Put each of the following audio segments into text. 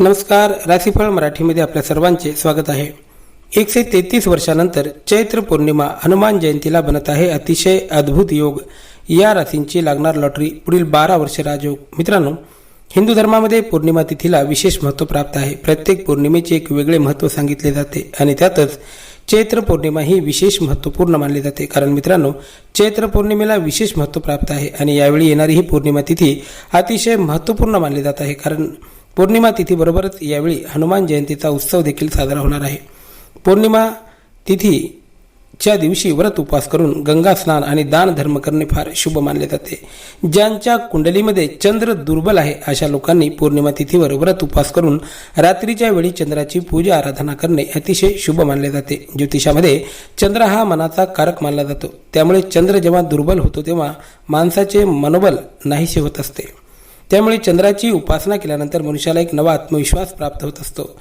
नमस्कार राशीफळ मराठीमध्ये आपल्या सर्वांचे स्वागत आहे. एकशे तेहतीस वर्षानंतर चैत्र पौर्णिमा हनुमान जयंतीला बनत आहे अतिशय अद्भुत योग. या राशींची लागणार लॉटरी पुढील बारा वर्ष राजयोग. मित्रांनो हिंदू धर्मामध्ये पौर्णिमा तिथीला विशेष महत्त्व प्राप्त आहे. प्रत्येक पौर्णिमेचे एक वेगळे महत्त्व सांगितले जाते आणि त्यातच चैत्र पौर्णिमा ही विशेष महत्त्वपूर्ण मानली जाते. कारण मित्रांनो चैत्र पौर्णिमेला विशेष महत्त्व प्राप्त आहे आणि यावेळी येणारी ही पौर्णिमा तिथी अतिशय महत्त्वपूर्ण मानली जात आहे. कारण पौर्णिमा तिथीबरोबरच यावेळी हनुमान जयंतीचा उत्सव देखील साजरा होणार आहे. पौर्णिमा तिथीच्या दिवशी व्रत उपवास करून गंगा स्नान आणि दान धर्म करणे फार शुभ मानले जाते. ज्यांच्या कुंडलीमध्ये चंद्र दुर्बल आहे अशा लोकांनी पौर्णिमा तिथीवर व्रत उपवास करून रात्रीच्या वेळी चंद्राची पूजा आराधना करणे अतिशय शुभ मानले जाते. ज्योतिषामध्ये चंद्र हा मनाचा कारक मानला जातो. त्यामुळे चंद्र जेव्हा दुर्बल होतो तेव्हा माणसाचे मनोबल नाहीसे होत असते. त्यामुळे चंद्राची उपासना केल्यानंतर मनुष्याला एक नवा आत्मविश्वास प्राप्त होत असतो.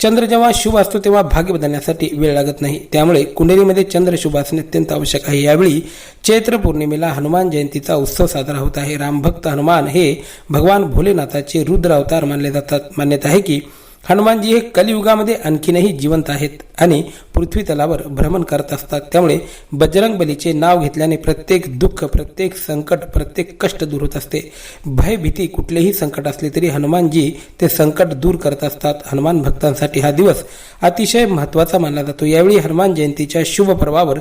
चंद्र जेव्हा शुभ असतो तेव्हा भाग्य बदलण्यासाठी वेळ लागत नाही. त्यामुळे कुंडलीमध्ये चंद्र शुभ असणे अत्यंत आवश्यक आहे. यावेळी चैत्र पौर्णिमेला हनुमान जयंतीचा उत्सव साजरा होत आहे. रामभक्त हनुमान हे भगवान भोलेनाथाचे रुद्र अवतार मानले जातात. मान्यता आहे की हनुमानजी हे कलियुगामध्ये आणखीनही जिवंत आहेत आणि पृथ्वी तलावर भ्रमण करत असतात. त्यामुळे बजरंग बलीचे नाव घेतल्याने प्रत्येक दुःख प्रत्येक संकट प्रत्येक कष्ट दूर होत असते. भय भीती कुठलेही संकट असले तरी हनुमानजी ते संकट दूर करत असतात. हनुमान भक्तांसाठी हा दिवस अतिशय महत्त्वाचा मानला जातो. यावेळी हनुमान जयंतीच्या शुभ पर्वावर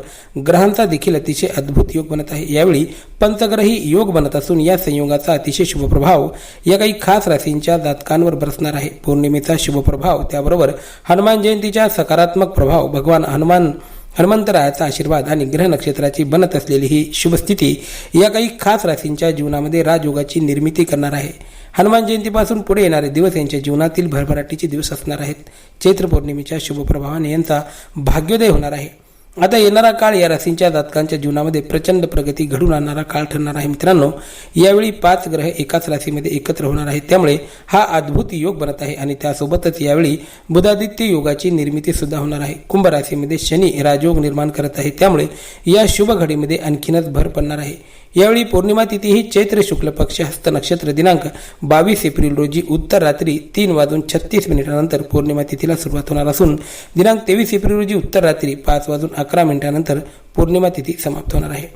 ग्रहांचा देखील अतिशय अद्भुत योग बनत आहे. यावेळी पंचग्रही योग बनत असून या संयोगाचा अतिशय शुभ प्रभाव या काही खास राशींच्या जातकांवर बरसणार आहे. पौर्णिमेचा शुभ प्रभाव त्याबरोबर हनुमान जयंतीचा सकारात्मक प्रभाव भगवान हनुमान हनुमंतरायाचा आशीर्वाद आणि ग्रह नक्षत्राची बनत असलेली ही शुभस्थिती या काही खास राशींच्या जीवनामध्ये राजयोगाची निर्मिती करणार आहे. हनुमान जयंतीपासून पुढे येणारे दिवस यांच्या जीवनातील भरभराटीचे दिवस असणार आहेत. चैत्र पौर्णिमेच्या शुभप्रभावाने यांचा भाग्योदय होणार आहे. आता येणारा काळ या राशींच्या जातकांच्या जीवनामध्ये प्रचंड प्रगती घडून आणणारा काळ ठरणार आहे. मित्रांनो यावेळी पाच ग्रह एकाच राशीमध्ये एकत्र होणार आहेत. त्यामुळे हा अद्भुत योग बनत आहे आणि त्यासोबतच यावेळी बुधादित्य योगाची निर्मिती सुद्धा होणार आहे. कुंभ राशीमध्ये शनी राजयोग निर्माण करत आहे. त्यामुळे या शुभ घडीमध्ये आणखीनच भर पडणार आहे. यावेळी पौर्णिमा तिथी ही चैत्र शुक्ल पक्ष हस्त नक्षत्र दिनांक बावीस एप्रिल रोजी उत्तर रात्री तीन वाजून छत्तीस मिनिटानंतर पौर्णिमा तिथीला सुरुवात होणार असून दिनांक तेवीस एप्रिल रोजी उत्तर रात्री पाच वाजून अकरा मिनिटानंतर पौर्णिमा तिथी समाप्त होणार आहे.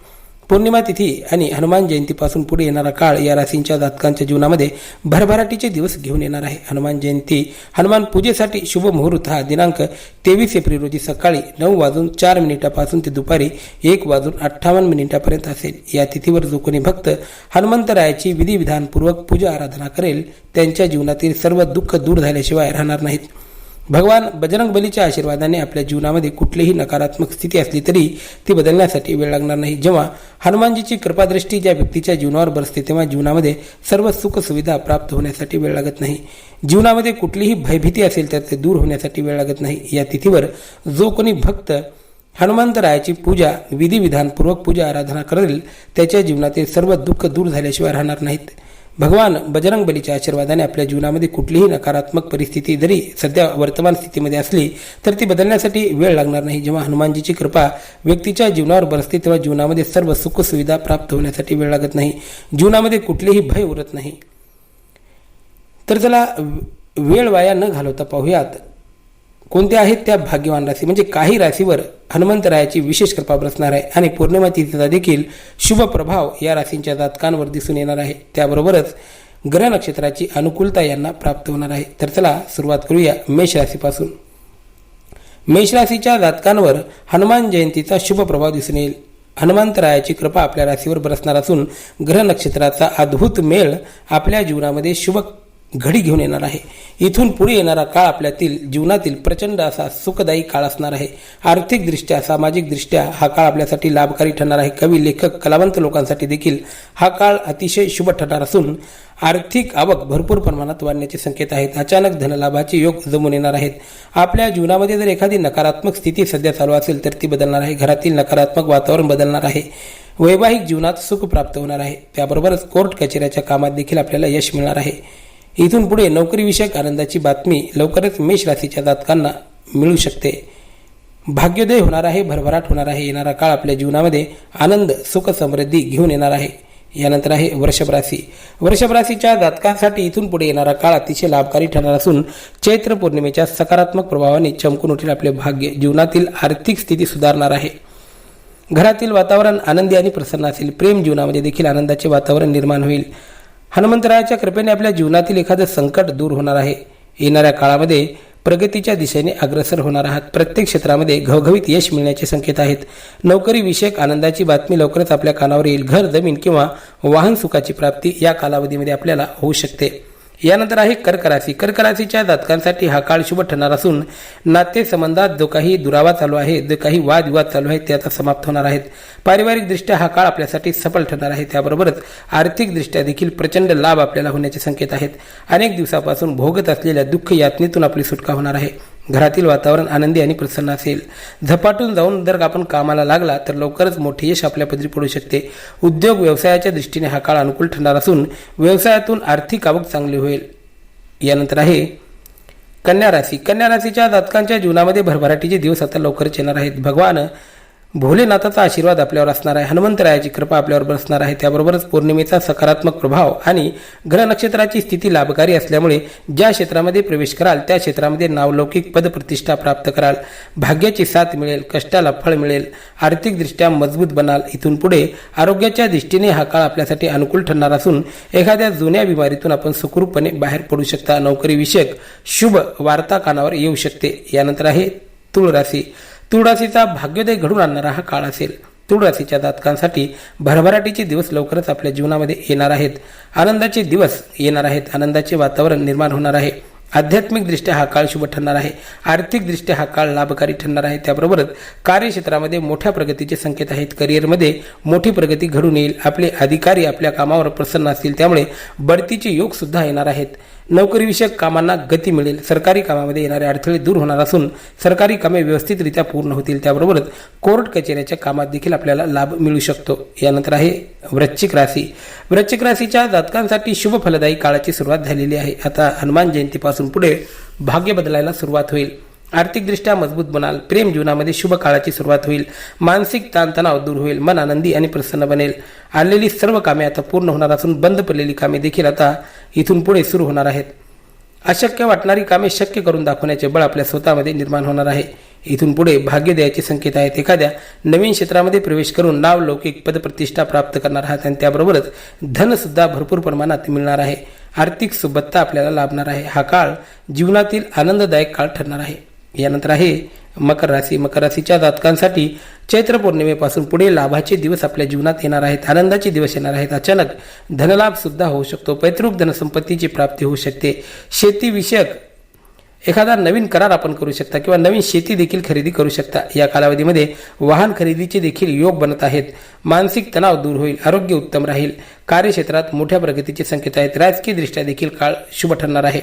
पौर्णिमा तिथी आणि हनुमान जयंतीपासून पुढे येणारा काळ या राशींच्या जातकांच्या जीवनामध्ये भरभराटीचे दिवस घेऊन येणार आहे. हनुमान जयंती हनुमान पूजेसाठी शुभ मुहूर्त हा दिनांक तेवीस एप्रिल रोजी सकाळी नऊ वाजून चार मिनिटापासून ते दुपारी एक वाजून अठ्ठावन्न मिनिटापर्यंत असेल. या तिथीवर जो कोणी भक्त हनुमंतरायाची विधिविधानपूर्वक पूजा आराधना करेल त्यांच्या जीवनातील सर्व दुःख दूर झाल्याशिवाय राहणार नाहीत. भगवान बजरंग बलीच्या आशीर्वादाने आपल्या जीवनामध्ये कुठलीही नकारात्मक स्थिती असली तरी ती बदलण्यासाठी वेळ लागणार नाही. जेव्हा हनुमानजीची कृपादृष्टी ज्या व्यक्तीच्या जीवनावर बसते तेव्हा जीवनामध्ये सर्व सुखसुविधा प्राप्त होण्यासाठी वेळ लागत नाही. जीवनामध्ये कुठलीही भयभीती असेल तर ते दूर होण्यासाठी वेळ लागत नाही. या तिथीवर जो कोणी भक्त हनुमंतरायाची पूजा विधिविधानपूर्वक पूजा आराधना करेल त्याच्या जीवनातील सर्व दुःख दूर झाल्याशिवाय राहणार नाहीत. भगवान बजरंग बलीच्या आशीर्वादाने आपल्या जीवनामध्ये कुठलीही नकारात्मक परिस्थिती जरी सध्या वर्तमान स्थितीमध्ये असली तर ती बदलण्यासाठी वेळ लागणार नाही. जेव्हा हनुमानजीची कृपा व्यक्तीच्या जीवनावर बरसते तेव्हा जीवनामध्ये सर्व सुखसुविधा प्राप्त होण्यासाठी वेळ लागत नाही. जीवनामध्ये कुठलेही भय उरत नाही. तर चला वेळ वाया न घालवता पाहूयात. कोणत्या आहेत त्या भाग्यवान राशी? म्हणजे काही राशीवर हनुमंतरायाची विशेष कृपा बरसणार आहे आणि पौर्णिमा तिथीचा देखील शुभ प्रभाव या राशींच्या जातकांवर दिसून येणार आहे. त्याबरोबरच ग्रह नक्षत्राची अनुकूलता यांना प्राप्त होणार आहे. तर चला सुरुवात करूया मेष राशीपासून. मेष राशीच्या जातकांवर हनुमान जयंतीचा शुभ प्रभाव दिसून येईल. हनुमंतरायाची कृपा आपल्या राशीवर बरसणार असून ग्रह नक्षत्राचा अद्भुत मेळ आपल्या जीवनामध्ये शुभ घडी घेऊन येणार आहे. इथून पुढे येणारा काळ आपल्यातील जीवनातील प्रचंड असा सुखदायी काळ असणार आहे. आर्थिकदृष्ट्या सामाजिकदृष्ट्या हा काळ आपल्यासाठी लाभकारी ठरणार आहे. कवी लेखक कलावंत लोकांसाठी देखील हा काळ अतिशय शुभ ठरणार असून आर्थिक आवक भरपूर प्रमाणात वाढण्याचे संकेत आहेत. अचानक धनलाभाचे योग जमून येणार आहेत. आपल्या जीवनामध्ये जर एखादी नकारात्मक स्थिती सध्या चालू असेल तर ती बदलणार आहे. घरातील नकारात्मक वातावरण बदलणार आहे. वैवाहिक जीवनात सुख प्राप्त होणार आहे. त्याबरोबरच कोर्ट कचेऱ्याच्या कामात देखील आपल्याला यश मिळणार आहे. इथून पुढे नोकरीविषयक आनंदाची बातमी लवकरच मेष राशीच्या जातकांना मिळू शकते. भाग्योदय होणार आहे भरभराट होणार आहे येणारा काळ आपल्या जीवनामध्ये आनंद सुख समृद्धी घेऊन येणार आहे. यानंतर आहे वृषभ राशी. वृषभ राशीच्या जातकांसाठी इथून पुढे येणारा काळ अतिशय लाभकारी ठरणार असून चैत्र पौर्णिमेच्या सकारात्मक प्रभावाने चमकून उठेल आपले भाग्य. जीवनातील आर्थिक स्थिती सुधारणार आहे. घरातील वातावरण आनंदी आणि प्रसन्न असेल. प्रेम जीवनामध्ये देखील आनंदाचे वातावरण निर्माण होईल. हनुमंतरायाच्या कृपेने आपल्या जीवनातील एखादं संकट दूर होणार आहे. येणाऱ्या काळामध्ये प्रगतीच्या दिशेने अग्रसर होणार आहात. प्रत्येक क्षेत्रामध्ये घवघवीत यश मिळण्याचे संकेत आहेत. नोकरी विषयक आनंदाची बातमी लवकरच आपल्या कानावर येईल. घर जमीन किंवा वाहन सुखाची प्राप्ती या कालावधीमध्ये आपल्याला होऊ शकते. यानंतर आहे कर्क राशी कर्क राशीच्या जातकांसाठी हा काळ शुभ ठरणार असून नातेसंबंधात जो काही दुरावा चालू आहे जो काही वादविवाद चालू आहे त्याचा समाप्त होणार आहेत. पारिवारिकदृष्ट्या हा काळ आपल्यासाठी सफल ठरणार आहे. त्याबरोबरच आर्थिकदृष्ट्या देखील प्रचंड लाभ आपल्याला होण्याचे संकेत आहेत. अनेक दिवसापासून भोगत असलेल्या दुःख यातनेतून आपली सुटका होणार आहे. घरातील वातावरण आनंदी आणि प्रसन्न असेल. झपाटून जाऊन जर आपण कामाला लागला तर लवकरच मोठे यश आपल्या पदरी पडू शकते. उद्योग व्यवसायाच्या दृष्टीने हा काळ अनुकूल ठरणार असून व्यवसायातून आर्थिक आवक चांगली होईल. यानंतर आहे कन्या राशी. कन्या राशीच्या जातकांच्या जीवनामध्ये भरभराटीचे दिवस आता लवकरच येणार आहेत. भगवान भोलेनाथाचा आशीर्वाद आपल्यावर असणार आहे. हनुमंतरायाची कृपा आपल्यावर बसणार आहे. त्याबरोबरच पौर्णिमेचा सकारात्मक प्रभाव आणि ग्रह नक्षत्राची स्थिती लाभकारी असल्यामुळे ज्या क्षेत्रामध्ये प्रवेश कराल त्या क्षेत्रामध्ये नावलौकिक पदप्रतिष्ठा प्राप्त कराल. भाग्याची साथ मिळेल कष्टाला फळ मिळेल आर्थिकदृष्ट्या मजबूत बनाल. इथून पुढे आरोग्याच्या दृष्टीने हा काळ आपल्यासाठी अनुकूल ठरणार असून एखाद्या जुन्या बिमारीतून आपण सुखरूपपणे बाहेर पडू शकता. नोकरीविषयक शुभ वार्ता कानावर येऊ शकते. यानंतर आहे तुळ राशी तुळ भाग्योदय घडून आणणारा हा काळ असेल. तुळशीच्या जातकांसाठी भरभराटीचे दिवस लवकरच आपल्या जीवनामध्ये येणार आहेत. आनंदाचे दिवस येणार आहेत. आनंदाचे वातावरण निर्माण होणार आहे. आध्यात्मिकदृष्ट्या हा काळ शुभ ठरणार आहे. आर्थिकदृष्ट्या हा काळ लाभकारी ठरणार आहे. त्याबरोबरच कार्यक्षेत्रामध्ये मोठ्या प्रगतीचे संकेत आहेत. करिअरमध्ये मोठी प्रगती घडून येईल. आपले अधिकारी आपल्या कामावर प्रसन्न असतील. त्यामुळे बढतीचे योग सुद्धा येणार आहेत. नोकरीविषयक कामांना गती मिळेल. सरकारी कामामध्ये येणारे अडथळे दूर होणार असून सरकारी कामे व्यवस्थितरित्या पूर्ण होतील. त्याबरोबरच कोर्ट कचेऱ्याच्या कामात देखील आपल्याला लाभ मिळू शकतो. यानंतर आहे वृश्चिक राशी. वृश्चिक राशीच्या जातकांसाठी शुभ फलदायी काळाची सुरुवात झालेली आहे. आता हनुमान जयंतीपासून पुढे भाग्य बदलायला सुरुवात होईल. आर्थिकदृष्ट्या मजबूत बनाल. प्रेम जीवनामध्ये शुभ काळाची सुरुवात होईल. मानसिक ताणतणाव दूर होईल. मन आनंदी आणि प्रसन्न बनेल. आलेली सर्व कामे आता पूर्ण होणार असून बंद पडलेली कामे देखील आता इथून पुढे सुरू होणार आहेत. अशक्य वाटणारी कामे शक्य करून दाखवण्याचे बळ आपल्या स्वतःमध्ये निर्माण होणार आहे. इथून पुढे भाग्य द्यायचे संकेत आहेत. एखाद्या नवीन क्षेत्रामध्ये प्रवेश करून नाव लौकिक पदप्रतिष्ठा प्राप्त करणार आहात आणि त्याबरोबरच धनसुद्धा भरपूर प्रमाणात मिळणार आहे. आर्थिक सुबत्ता आपल्याला लाभणार आहे. हा काळ जीवनातील आनंददायक काळ ठरणार आहे. यानंतर आहे मकर राशी. मकर राशीच्या जातकांसाठी चैत्र पौर्णिमेपासून पुढे लाभाचे दिवस आपल्या जीवनात येणार आहेत. आनंदाचे दिवस येणार आहेत. अचानक धनलाभ सुद्धा होऊ शकतो. पैतृक धनसंपत्तीची प्राप्ती होऊ शकते. शेतीविषयक एखादा नवीन करार आपण करू शकता किंवा नवीन शेती देखील खरेदी करू शकता. या कालावधीमध्ये वाहन खरेदीचे देखील योग बनत आहेत. मानसिक तणाव दूर होईल. आरोग्य उत्तम राहील. कार्यक्षेत्रात मोठ्या प्रगतीचे संकेत आहेत. राजकीयदृष्ट्या देखील काळ शुभ ठरणार आहे.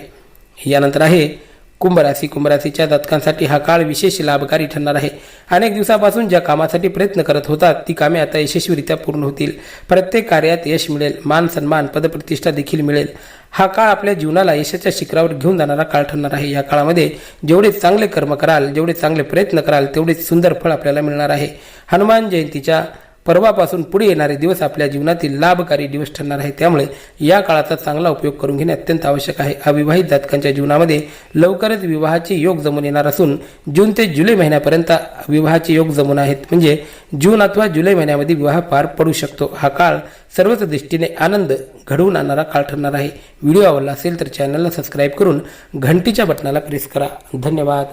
यानंतर आहे कुंभ राशी कुंभ राशीच्या जातकांसाठी हा काळ विशेष लाभकारी ठरणार आहे. अनेक दिवसापासून ज्या कामासाठी प्रयत्न करत होतात ती कामे आता यशस्वीरित्या पूर्ण होतील. प्रत्येक कार्यात यश मिळेल मान सन्मान पदप्रतिष्ठा देखील मिळेल. हा काळ आपल्या जीवनाला यशाच्या शिखरावर घेऊन जाणारा काळ ठरणार आहे. या काळामध्ये जेवढे चांगले कर्म कराल जेवढे चांगले प्रयत्न कराल तेवढे सुंदर फळ आपल्याला मिळणार आहे. हनुमान जयंतीच्या परवापासून पुढे येणारे दिवस आपल्या जीवनातील लाभकारी दिवस ठरणार आहे त्यामुळे या काळाचा चांगला उपयोग करून घेणे अत्यंत आवश्यक आहे. अविवाहित जातकांच्या जीवनामध्ये लवकरच विवाहाचे योग जमून येणार असून जून ते जुलै महिन्यापर्यंत विवाहाचे योग जमून आहेत. म्हणजे जून अथवा जुलै महिन्यामध्ये विवाह पार पडू शकतो. हा काळ सर्वच दृष्टीने आनंद घडवून आणणारा काळ ठरणार आहे. व्हिडिओ आवडला असेल तर चॅनलला सबस्क्राईब करून घंटीच्या बटनाला प्रेस करा. धन्यवाद.